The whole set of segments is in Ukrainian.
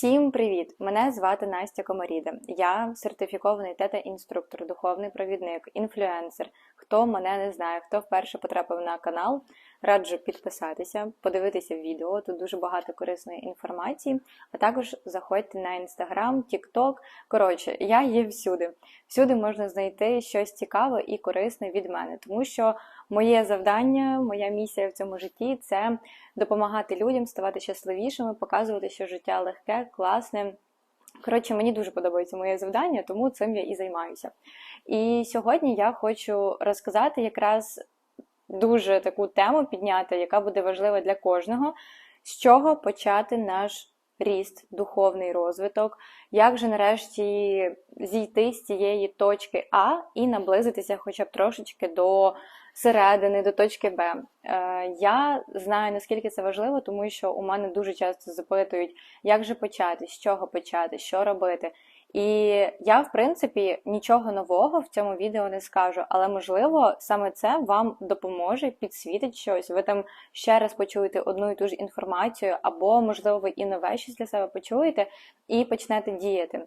Всім привіт! Мене звати Настя Комаріда. Я сертифікований тета-інструктор, духовний провідник, інфлюенсер. Хто мене не знає, хто вперше потрапив на канал, раджу підписатися, подивитися відео. Тут дуже багато корисної інформації. А також заходьте на інстаграм, тікток. Коротше, я є всюди. Всюди можна знайти щось цікаве і корисне від мене, тому що моє завдання, моя місія в цьому житті це допомагати людям ставати щасливішими, показувати, що життя легке, класне. Коротше, мені дуже подобається моє завдання, тому цим я і займаюся. І сьогодні я хочу розказати якраз дуже таку тему підняти, яка буде важлива для кожного, з чого почати наш ріст, духовний розвиток, як же нарешті зійти з цієї точки А і наблизитися хоча б трошечки до середини, до точки Б. Е, я знаю, наскільки це важливо, тому що у мене дуже часто запитують, як же почати, з чого почати, що робити. І я, в принципі, нічого нового в цьому відео не скажу, але можливо саме це вам допоможе, підсвітить щось. Ви там ще раз почуєте одну і ту ж інформацію, або, можливо, ви і нове щось для себе почуєте і почнете діяти.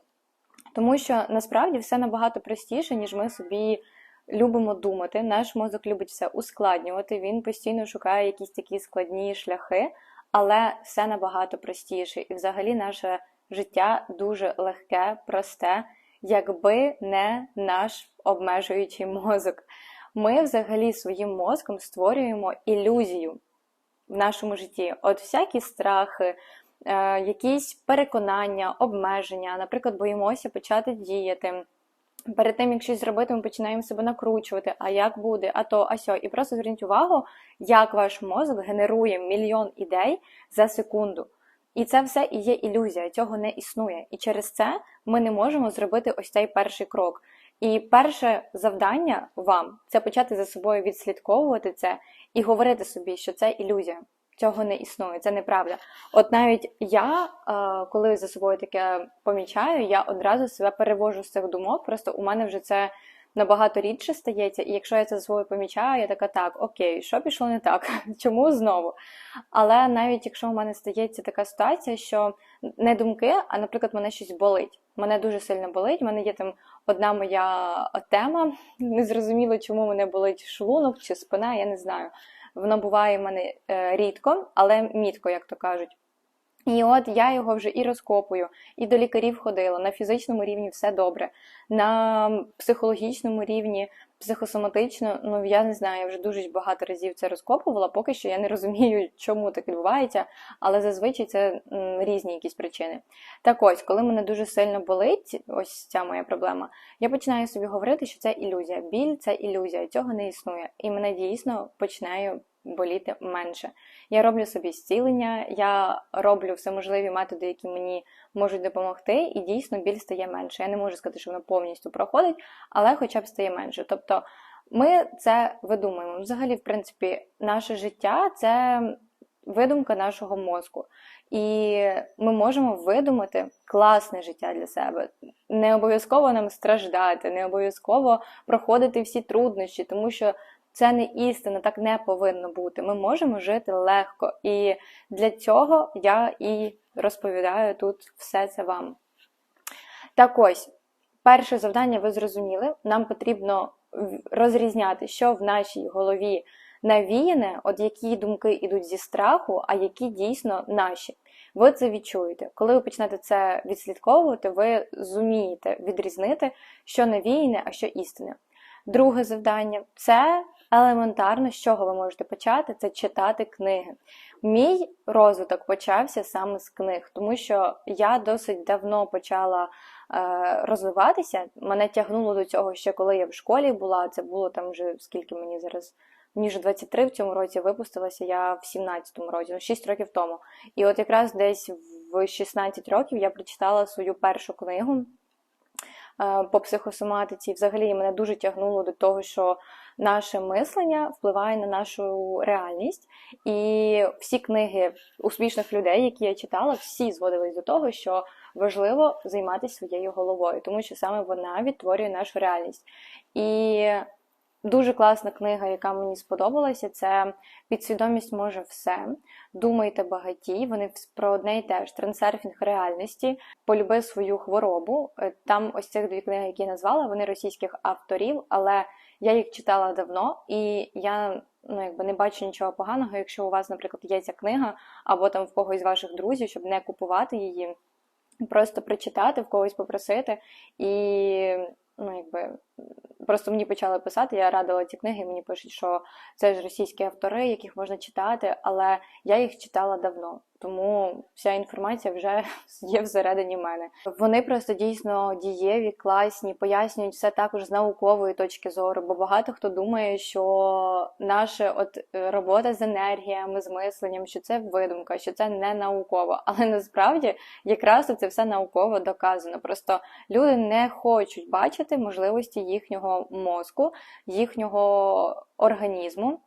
Тому що насправді все набагато простіше, ніж ми собі любимо думати. Наш мозок любить все ускладнювати, він постійно шукає якісь такі складні шляхи, але все набагато простіше. І взагалі наше життя дуже легке, просте, якби не наш обмежуючий мозок. Ми взагалі своїм мозком створюємо ілюзію в нашому житті. От всякі страхи, е, якісь переконання, обмеження, наприклад, боїмося почати діяти. Перед тим, як щось зробити, ми починаємо себе накручувати, а як буде, а то, а сьо. І просто зверніть увагу, як ваш мозок генерує мільйон ідей за секунду. І це все і є ілюзія, цього не існує. І через це ми не можемо зробити ось цей перший крок. І перше завдання вам це почати за собою відслідковувати це і говорити собі, що це ілюзія. Цього не існує, це неправда. От навіть я, е, коли за собою таке помічаю, я одразу себе перевожу з цих думок. Просто у мене вже це набагато рідше стається, і якщо я це за собою помічаю, я така, так, окей, що пішло не так? Чому знову? Але навіть якщо у мене стається така ситуація, що не думки, а, наприклад, мене щось болить. Мене дуже сильно болить. У мене є там одна моя тема. Незрозуміло, чому мене болить шлунок чи спина, я не знаю. Воно буває в мене е, рідко, але мітко, як то кажуть. І от я його вже і розкопую, і до лікарів ходила. На фізичному рівні все добре, на психологічному рівні, психосоматично, ну я не знаю, я вже дуже багато разів це розкопувала. Поки що я не розумію, чому так відбувається, але зазвичай це різні якісь причини. Так ось, коли мене дуже сильно болить, ось ця моя проблема, я починаю собі говорити, що це ілюзія. Біль це ілюзія, цього не існує. І мене дійсно починає боліти менше. Я роблю собі зцілення, я роблю всеможливі методи, які мені можуть допомогти, і дійсно біль стає менше. Я не можу сказати, що воно повністю проходить, але хоча б стає менше. Тобто ми це видумуємо. Взагалі, в принципі, наше життя це видумка нашого мозку. І ми можемо видумати класне життя для себе. Не обов'язково нам страждати, не обов'язково проходити всі труднощі, тому що це не істина, так не повинно бути. Ми можемо жити легко. І для цього я і розповідаю тут все це вам. Так ось, перше завдання ви зрозуміли, нам потрібно розрізняти, що в нашій голові навіяне, от які думки йдуть зі страху, а які дійсно наші. Ви це відчуєте. Коли ви почнете це відслідковувати, ви зумієте відрізнити, що навіяне, а що істинне. Друге завдання це елементарно, з чого ви можете почати, це читати книги. Мій розвиток почався саме з книг, тому що я досить давно почала е, розвиватися. Мене тягнуло до цього ще коли я в школі була. Це було там вже скільки мені зараз. Вже 23 в цьому році випустилася я в 17-му році, ну 6 років тому. І от якраз десь в 16 років я прочитала свою першу книгу. Е, по психосоматиці. Взагалі мене дуже тягнуло до того, що наше мислення впливає на нашу реальність. І всі книги успішних людей, які я читала, всі зводились до того, що важливо займатися своєю головою, тому що саме вона відтворює нашу реальність. І Дуже класна книга, яка мені сподобалася, це Підсвідомість може все. Думайте багаті. Вони про одне і те ж трансерфінг реальності, полюби свою хворобу. Е, там ось цих дві книги, які я назвала, вони російських авторів, але я їх читала давно, і я ну, якби не бачу нічого поганого, якщо у вас, наприклад, є ця книга, або там в когось з ваших друзів, щоб не купувати її, просто прочитати, в когось попросити і ну, якби просто мені почали писати, я радила ці книги, мені пишуть, що це ж російські автори, яких можна читати, але я їх читала давно тому вся інформація вже є всередині мене. Вони просто дійсно дієві, класні, пояснюють все також з наукової точки зору, бо багато хто думає, що наша от робота з енергіями, з мисленням, що це видумка, що це не науково. Але насправді якраз це все науково доказано. Просто люди не хочуть бачити можливості їхнього мозку, їхнього організму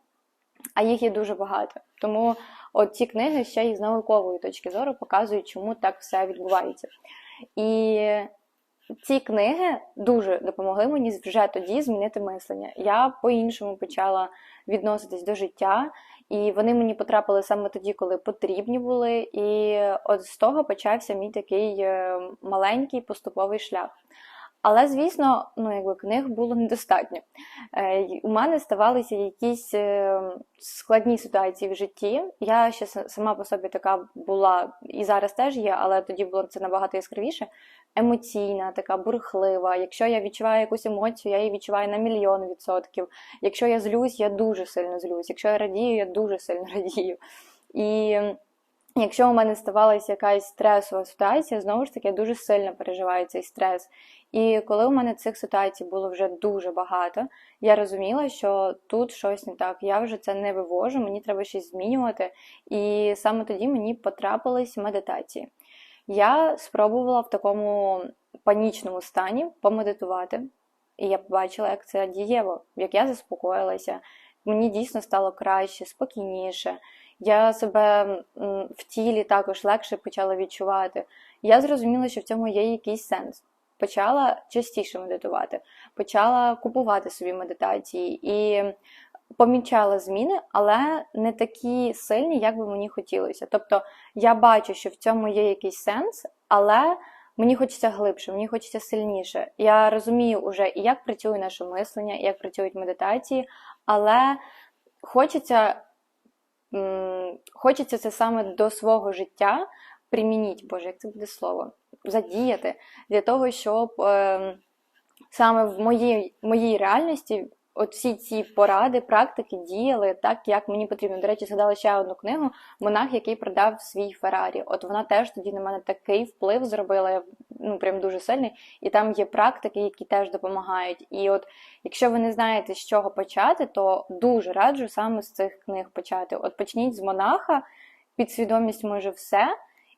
а їх є дуже багато. Тому от ці книги ще й з наукової точки зору показують, чому так все відбувається. І ці книги дуже допомогли мені вже тоді змінити мислення. Я по-іншому почала відноситись до життя, і вони мені потрапили саме тоді, коли потрібні були. І от з того почався мій такий е, маленький поступовий шлях. Але, звісно, ну, якби книг було недостатньо. Е, У мене ставалися якісь е, складні ситуації в житті. Я ще сама по собі така була, і зараз теж є, але тоді було це набагато яскравіше. Емоційна, така бурхлива. Якщо я відчуваю якусь емоцію, я її відчуваю на мільйон відсотків. Якщо я злюсь, я дуже сильно злюсь. Якщо я радію, я дуже сильно радію. І Якщо у мене ставалася якась стресова ситуація, знову ж таки, я дуже сильно переживаю цей стрес. І коли у мене цих ситуацій було вже дуже багато, я розуміла, що тут щось не так, я вже це не вивожу, мені треба щось змінювати. І саме тоді мені потрапились медитації. Я спробувала в такому панічному стані помедитувати, і я побачила, як це дієво, як я заспокоїлася. Мені дійсно стало краще, спокійніше. Я себе в тілі також легше почала відчувати. Я зрозуміла, що в цьому є якийсь сенс. Почала частіше медитувати, почала купувати собі медитації і помічала зміни, але не такі сильні, як би мені хотілося. Тобто я бачу, що в цьому є якийсь сенс, але мені хочеться глибше, мені хочеться сильніше. Я розумію вже, і як працює наше мислення, як працюють медитації, але хочеться хочеться це саме до свого життя примініть, Боже, як це буде слово, задіяти для того, щоб е, саме в моїй, моїй реальності от всі ці поради, практики діяли так, як мені потрібно. До речі, згадала ще одну книгу Монах, який продав свій Феррарі. От вона теж тоді на мене такий вплив зробила, ну прям дуже сильний. І там є практики, які теж допомагають. І от якщо ви не знаєте, з чого почати, то дуже раджу саме з цих книг почати. От почніть з монаха, підсвідомість може все.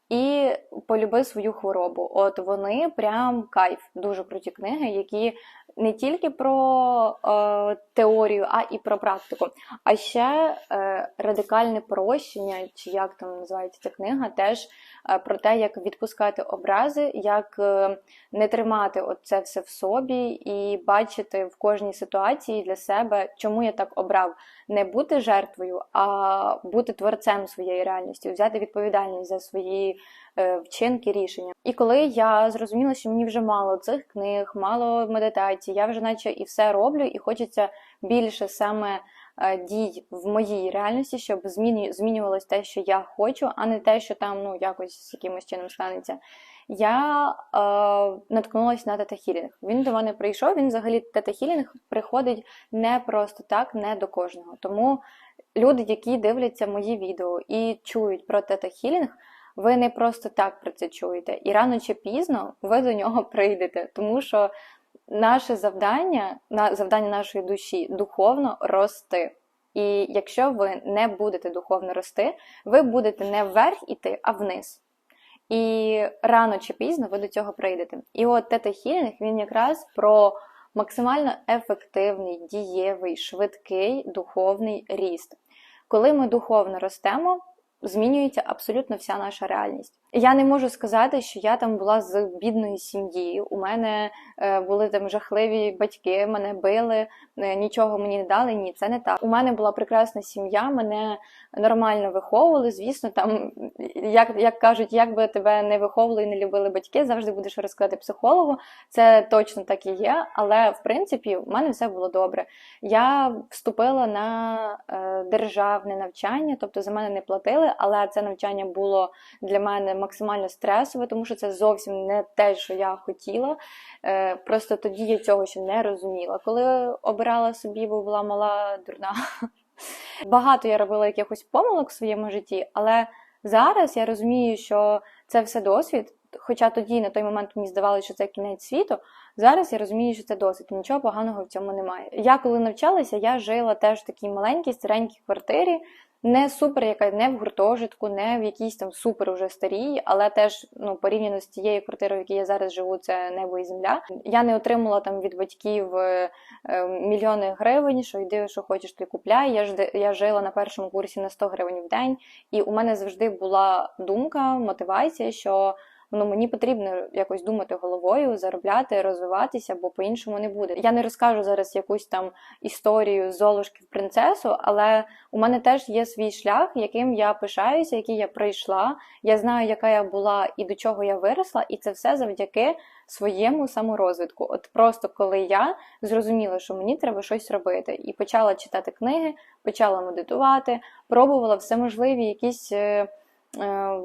І полюби свою хворобу. От вони прям кайф, дуже круті книги, які не тільки про е, теорію, а і про практику. А ще е, радикальне прощення, чи як там називається ця книга, теж е, про те, як відпускати образи, як е, не тримати це все в собі і бачити в кожній ситуації для себе, чому я так обрав, не бути жертвою, а бути творцем своєї реальності, взяти відповідальність за свої. Е, вчинки, рішення. І коли я зрозуміла, що мені вже мало цих книг, мало медитацій, я вже наче і все роблю, і хочеться більше саме дій в моїй реальності, щоб змінювалось те, що я хочу, а не те, що там ну якось якимось чином станеться. Я е, наткнулася на тета-хілінг. Він до мене прийшов. Він взагалі тета-хілінг приходить не просто так, не до кожного. Тому люди, які дивляться мої відео і чують про тета-хілінг, ви не просто так про це чуєте. І рано чи пізно ви до нього прийдете, тому що наше завдання, завдання нашої душі духовно рости. І якщо ви не будете духовно рости, ви будете не вверх іти, а вниз. І рано чи пізно ви до цього прийдете. І от тета хілінг він якраз про максимально ефективний, дієвий, швидкий духовний ріст. Коли ми духовно ростемо, змінюється абсолютно вся наша реальність. Я не можу сказати, що я там була з бідної сім'ї. У мене е, були там жахливі батьки, мене били, е, нічого мені не дали. Ні, це не так. У мене була прекрасна сім'я, мене нормально виховували. Звісно, там як, як кажуть, як би тебе не виховували і не любили батьки, завжди будеш розказати психологу. Це точно так і є. Але в принципі, в мене все було добре. Я вступила на е, державне навчання, тобто за мене не платили, але це навчання було для мене максимально стресове, тому що це зовсім не те, що я хотіла. Е, Просто тоді я цього ще не розуміла. Коли обирала собі, бо була мала дурна. Багато я робила якихось помилок в своєму житті, але зараз я розумію, що це все досвід. Хоча тоді на той момент мені здавалося, що це кінець світу. Зараз я розумію, що це досвід, нічого поганого в цьому немає. Я коли навчалася, я жила теж в такій маленькій, старенькій квартирі, не супер, яка не в гуртожитку, не в якійсь там супер уже старій, але теж ну порівняно з тією квартирою, в якій я зараз живу, це небо і земля. Я не отримала там від батьків е, е, мільйони гривень, що йди, що хочеш, ти купляй. Я ж я жила на першому курсі на 100 гривень в день, і у мене завжди була думка, мотивація, що ну мені потрібно якось думати головою, заробляти, розвиватися, бо по-іншому не буде. Я не розкажу зараз якусь там історію Золушки в принцесу, але у мене теж є свій шлях, яким я пишаюся, який я пройшла. Я знаю, яка я була і до чого я виросла, і це все завдяки своєму саморозвитку. От просто коли я зрозуміла, що мені треба щось робити, і почала читати книги, почала медитувати, пробувала всеможливі якісь. Е, е,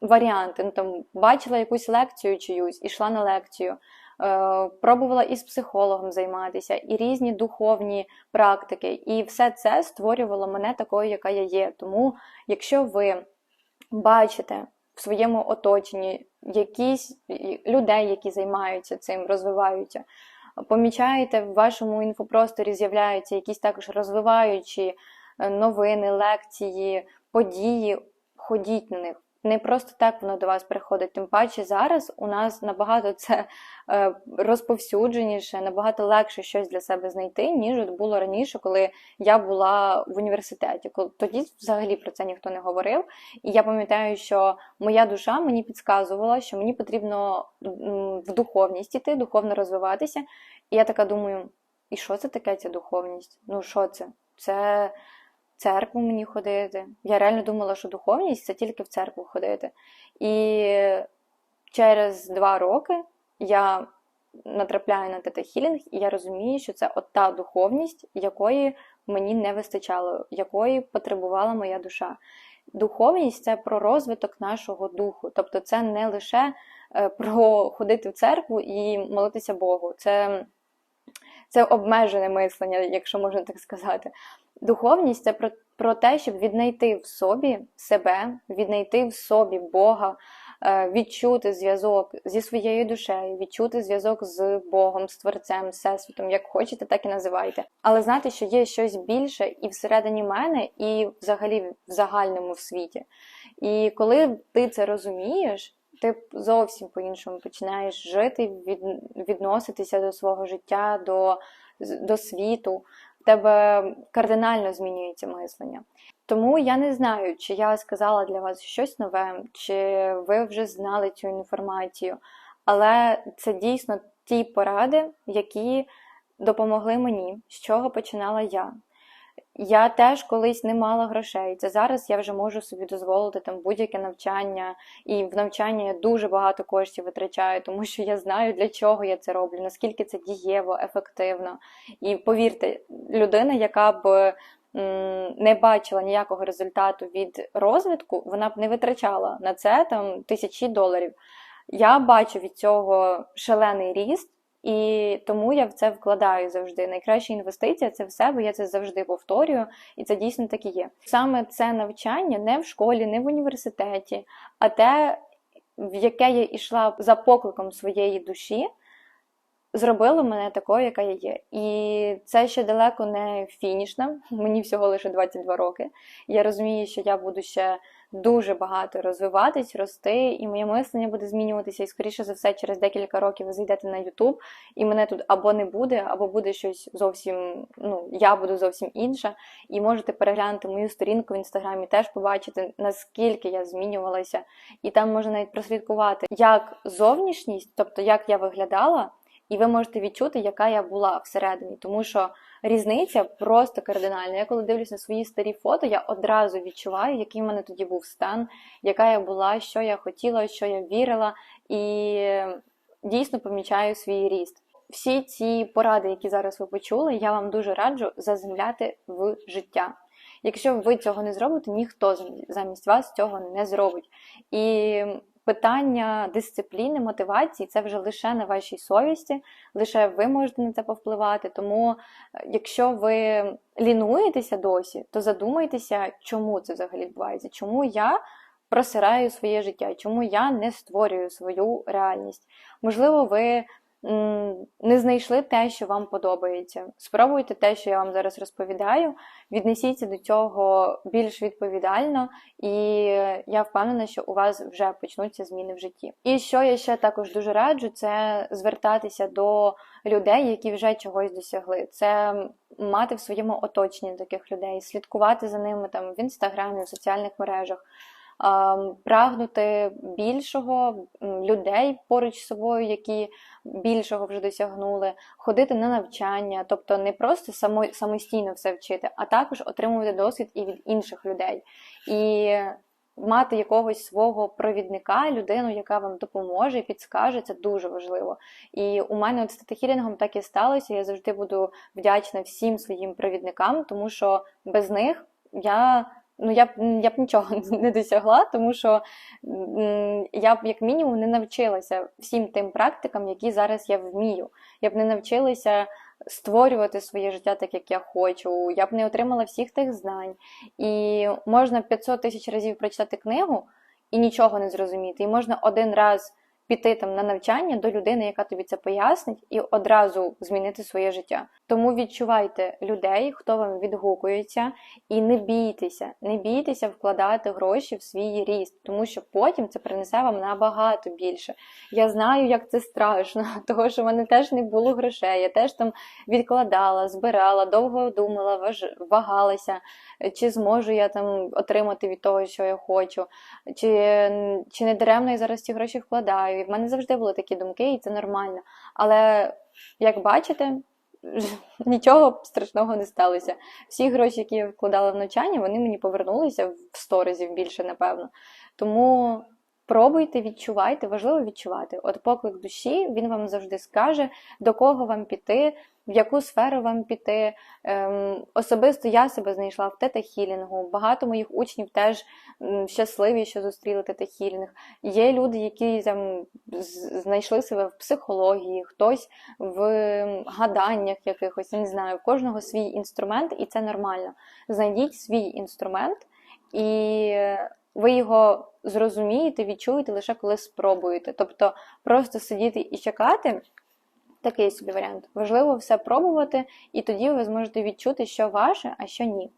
варіанти. Ну, там, Бачила якусь лекцію чиюсь, ішла на лекцію, е, пробувала із психологом займатися, і різні духовні практики. І все це створювало мене такою, яка я є. Тому, якщо ви бачите в своєму оточенні якісь людей, які займаються цим, розвиваються, помічаєте, в вашому інфопросторі з'являються якісь також розвиваючі е, новини, лекції, події, ходіть на них. Не просто так воно до вас приходить. Тим паче зараз у нас набагато це е, розповсюдженіше, набагато легше щось для себе знайти, ніж от було раніше, коли я була в університеті. Тоді взагалі про це ніхто не говорив. І я пам'ятаю, що моя душа мені підказувала, що мені потрібно в духовність іти, духовно розвиватися. І я така думаю: і що це таке ця духовність? Ну, що це? Це церкву мені ходити. Я реально думала, що духовність це тільки в церкву ходити. І через два роки я натрапляю на тета-хілінг, і я розумію, що це от та духовність, якої мені не вистачало, якої потребувала моя душа. Духовність це про розвиток нашого духу. Тобто, це не лише е, про ходити в церкву і молитися Богу. Це це обмежене мислення, якщо можна так сказати. Духовність це про, про те, щоб віднайти в собі себе, віднайти в собі Бога, е, відчути зв'язок зі своєю душею, відчути зв'язок з Богом, з Творцем, Всесвітом, як хочете, так і називайте. Але знати, що є щось більше і всередині мене, і взагалі в загальному в світі. І коли ти це розумієш, ти зовсім по-іншому починаєш жити, від, відноситися до свого життя, до, до світу тебе кардинально змінюється мислення. Тому я не знаю, чи я сказала для вас щось нове, чи ви вже знали цю інформацію, але це дійсно ті поради, які допомогли мені, з чого починала я. Я теж колись не мала грошей. Це зараз я вже можу собі дозволити там будь-яке навчання, і в навчання я дуже багато коштів витрачаю, тому що я знаю, для чого я це роблю, наскільки це дієво, ефективно. І повірте, людина, яка б не бачила ніякого результату від розвитку, вона б не витрачала на це там тисячі доларів. Я бачу від цього шалений ріст. І тому я в це вкладаю завжди. Найкраща інвестиція це в себе, я це завжди повторюю, і це дійсно так і є. Саме це навчання не в школі, не в університеті, а те, в яке я йшла за покликом своєї душі, зробило мене такою, яка я є. І це ще далеко не фінішна, мені всього лише 22 роки. Я розумію, що я буду ще дуже багато розвиватись, рости, і моє мислення буде змінюватися. І скоріше за все, через декілька років ви зайдете на YouTube, і мене тут або не буде, або буде щось зовсім. Ну, я буду зовсім інша. І можете переглянути мою сторінку в інстаграмі, теж побачити, наскільки я змінювалася, і там можна навіть прослідкувати, як зовнішність, тобто як я виглядала. І ви можете відчути, яка я була всередині, тому що різниця просто кардинальна. Я коли дивлюся на свої старі фото, я одразу відчуваю, який в мене тоді був стан, яка я була, що я хотіла, що я вірила, і дійсно помічаю свій ріст. Всі ці поради, які зараз ви почули, я вам дуже раджу заземляти в життя. Якщо ви цього не зробите, ніхто замість вас цього не зробить. І питання дисципліни, мотивації це вже лише на вашій совісті, лише ви можете на це повпливати. Тому, якщо ви лінуєтеся досі, то задумайтеся, чому це взагалі відбувається, чому я просираю своє життя, чому я не створюю свою реальність. Можливо, ви не знайшли те, що вам подобається. Спробуйте те, що я вам зараз розповідаю, віднесіться до цього більш відповідально, і я впевнена, що у вас вже почнуться зміни в житті. І що я ще також дуже раджу, це звертатися до людей, які вже чогось досягли. Це мати в своєму оточенні таких людей, слідкувати за ними там в інстаграмі, в соціальних мережах прагнути більшого людей поруч з собою, які більшого вже досягнули, ходити на навчання, тобто не просто самостійно все вчити, а також отримувати досвід і від інших людей. І Мати якогось свого провідника, людину, яка вам допоможе і підскаже, це дуже важливо. І у мене от з тетахілінгом так і сталося. Я завжди буду вдячна всім своїм провідникам, тому що без них я ну я б я б нічого не досягла, тому що я б, як мінімум, не навчилася всім тим практикам, які зараз я вмію. Я б не навчилася створювати своє життя так, як я хочу. Я б не отримала всіх тих знань. І можна 500 тисяч разів прочитати книгу і нічого не зрозуміти. І можна один раз піти там на навчання до людини, яка тобі це пояснить, і одразу змінити своє життя. Тому відчувайте людей, хто вам відгукується, і не бійтеся, не бійтеся вкладати гроші в свій ріст, тому що потім це принесе вам набагато більше. Я знаю, як це страшно, тому що в мене теж не було грошей. Я теж там відкладала, збирала, довго думала, вагалася, чи зможу я там отримати від того, що я хочу, чи, чи не даремно я зараз ці гроші вкладаю. І в мене завжди були такі думки, і це нормально. Але як бачите, нічого страшного не сталося. Всі гроші, які я вкладала в навчання, вони мені повернулися в 100 разів більше, напевно. Тому. Пробуйте, відчувайте, важливо відчувати. От поклик душі, він вам завжди скаже, до кого вам піти, в яку сферу вам піти. Ем, Особисто я себе знайшла в тета-хілінгу. Багато моїх учнів теж щасливі, що зустріли тета-хілінг. Є люди, які там знайшли себе в психології, хтось в гаданнях якихось, я не знаю, в кожного свій інструмент, і це нормально. Знайдіть свій інструмент і ви його зрозумієте, відчуєте лише коли спробуєте. Тобто просто сидіти і чекати. Такий собі варіант. Важливо все пробувати, і тоді ви зможете відчути, що ваше, а що ні.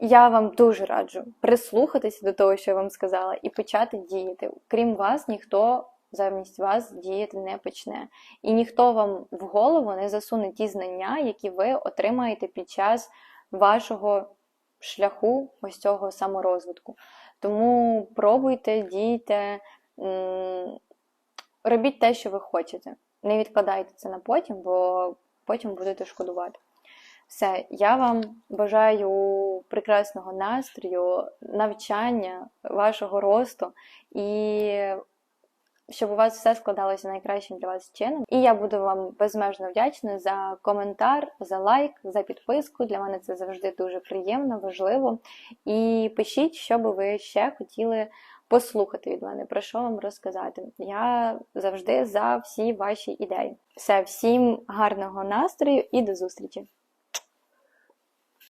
Я вам дуже раджу прислухатися до того, що я вам сказала, і почати діяти. Крім вас, ніхто замість вас діяти не почне. І ніхто вам в голову не засуне ті знання, які ви отримаєте під час вашого шляху ось цього саморозвитку. Тому пробуйте, дійте, робіть те, що ви хочете. Не відкладайте це на потім, бо потім будете шкодувати. Все, я вам бажаю прекрасного настрою, навчання, вашого росту і щоб у вас все складалося найкращим для вас чином. І я буду вам безмежно вдячна за коментар, за лайк, за підписку. Для мене це завжди дуже приємно, важливо. І пишіть, що би ви ще хотіли послухати від мене, про що вам розказати. Я завжди за всі ваші ідеї. Все, всім гарного настрою і до зустрічі!